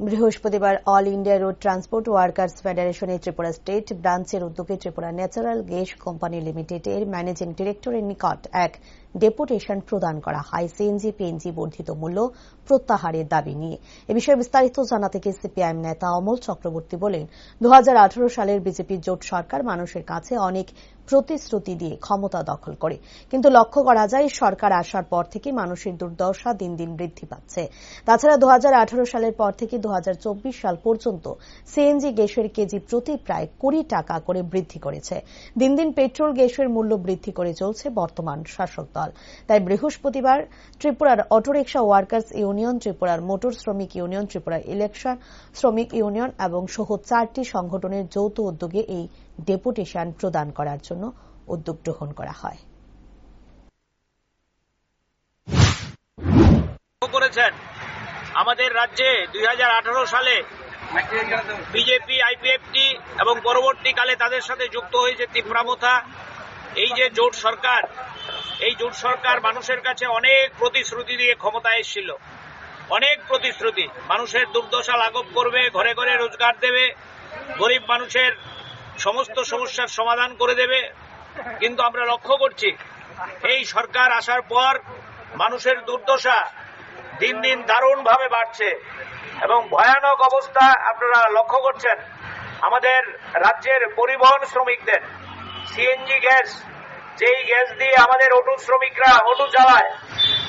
বৃহস্পতিবার all India road transport workers ফেডারেশনের Tripura state, ব্রাঞ্চের উদ্যোগে ত্রিপুরা ন্যাচারাল গ্যাস কোম্পানি লিমিটেডের ম্যানেজিং ডিরেক্টরের নিকট এক ডেপুটেশন প্রদান করা হয়। সিএনজি, পিএনজি বর্ধিত মূল্য প্রত্যাহারের দাবি নিয়ে। এ বিষয়ে বিস্তারিত জানাতে গিয়ে সিপিআইএম নেতা অমল চক্রবর্তী বলেন দু হাজার আঠারো সালের বিজেপি জোট সরকার মানুষের কাছে অনেক প্রতিশ্রুতি দিয়ে ক্ষমতা দখল করে। কিন্তু লক্ষ্য করা যায়, সরকার আসার পর থেকে মানুষের দুর্দশা দিন দিন বৃদ্ধি পাচ্ছে। তাছাড়া দু হাজার আঠারো সালের পর থেকে দু হাজার চব্বিশ সাল পর্যন্ত সিএনজি গ্যাসের কেজি প্রতি প্রায় কুড়ি টাকা করে বৃদ্ধি করেছে। দিন দিন পেট্রোল গ্যাসের মূল্য বৃদ্ধি করে চলছে বর্তমান শাসক দল। তাই বৃহস্পতিবার ত্রিপুরার অটোরিকশা ওয়ার্কার্স ইউনিয়ন, ত্রিপুরার মোটর শ্রমিক ইউনিয়ন ত্রিপুরা ইলেকশন শ্রমিক ইউনিয়ন এবং সহ চারটি সংগঠনের যৌথ উদ্যোগে এই ডেপুটেশন প্রদান করার জন্য উদ্যোগ গ্রহণ করা হয়। করেছেন আমাদের রাজ্যে দুই সালে বিজেপি, আইপিএফটি এবং পরবর্তীকালে তাদের সাথে যুক্ত হয়েছে তীব্রামথা এই যে জোট সরকার, এই জোট সরকার মানুষের কাছে অনেক প্রতিশ্রুতি দিয়ে ক্ষমতায় এসেছিল। অনেক প্রতিশ্রুতি। মানুষের দুর্দশা লাঘব করবে, ঘরে ঘরে রোজগার দেবে, গরিব মানুষের সমস্ত সমস্যার সমাধান করে দেবে। কিন্তু আমরা লক্ষ্য করছি, এই সরকার আসার পর মানুষের দুর্দশা দিন দিন দারুণভাবে বাড়ছে এবং ভয়ানক অবস্থা আপনারা লক্ষ্য করছেন। আমাদের রাজ্যের পরিবহন শ্রমিকদের সিএনজি গ্যাস, যেই গ্যাস দিয়ে আমাদের অটো শ্রমিকরা অটো চালায়,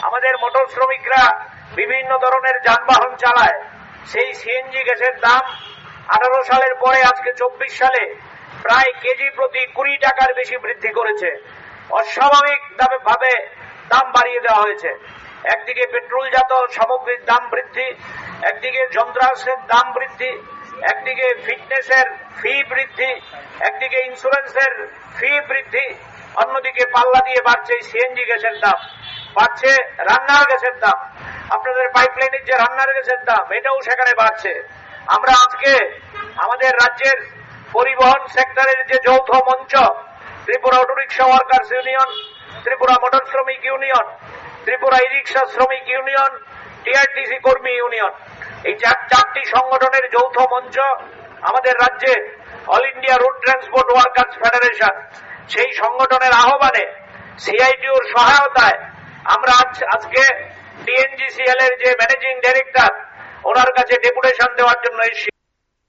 আমাদের মোটর শ্রমিকরা বিভিন্ন ধরনের যানবাহন চালায়, সেই সিএনজি গ্যাসের দাম আঠারো সালের পরে, আজকে চব্বিশ সালে প্রায় কেজি প্রতি কুড়ি টাকার বেশি বৃদ্ধি করেছে। অস্বাভাবিক ভাবে দাম বাড়িয়ে দেওয়া হয়েছে। একদিকে পেট্রোলজাত সামগ্রীর দাম বৃদ্ধি, একদিকে যন্ত্রাংশের দাম বৃদ্ধি একদিকে ফিটনেসের ফি বৃদ্ধি, একদিকে ইন্স্যুরেন্সের ফি বৃদ্ধি, অন্যদিকে পাল্লা দিয়ে বাড়ছে সিএনজি গ্যাসের দাম, বাড়ছে রান্নার গ্যাসের দাম, আপনাদের পাইপলাইনের যে রান্নার গ্যাসের দাম, এটাও সেখানে বাড়ছে। আমরা আজকে আমাদের রাজ্যের পরিবহন সেক্টরের যে যৌথ মঞ্চ, Tripura autorickshaw workers union, Tripura motor শ্রমিক ইউনিয়ন, ত্রিপুরা ই রিক্সা শ্রমিক ইউনিয়ন, টিআরটিসি কর্মী ইউনিয়ন এই চারটি সংগঠনের যৌথ মঞ্চ আমাদের রাজ্যে all India road transport workers federation. সেই সংগঠনের আহ্বানে সিআইটিউর সহায়তায় আমরা আজকে ডিএনজিসিএল এর যে ম্যানেজিং ডাইরেক্টর, ওনার কাছে ডেপুটেশন দেওয়ার জন্য এসেছি।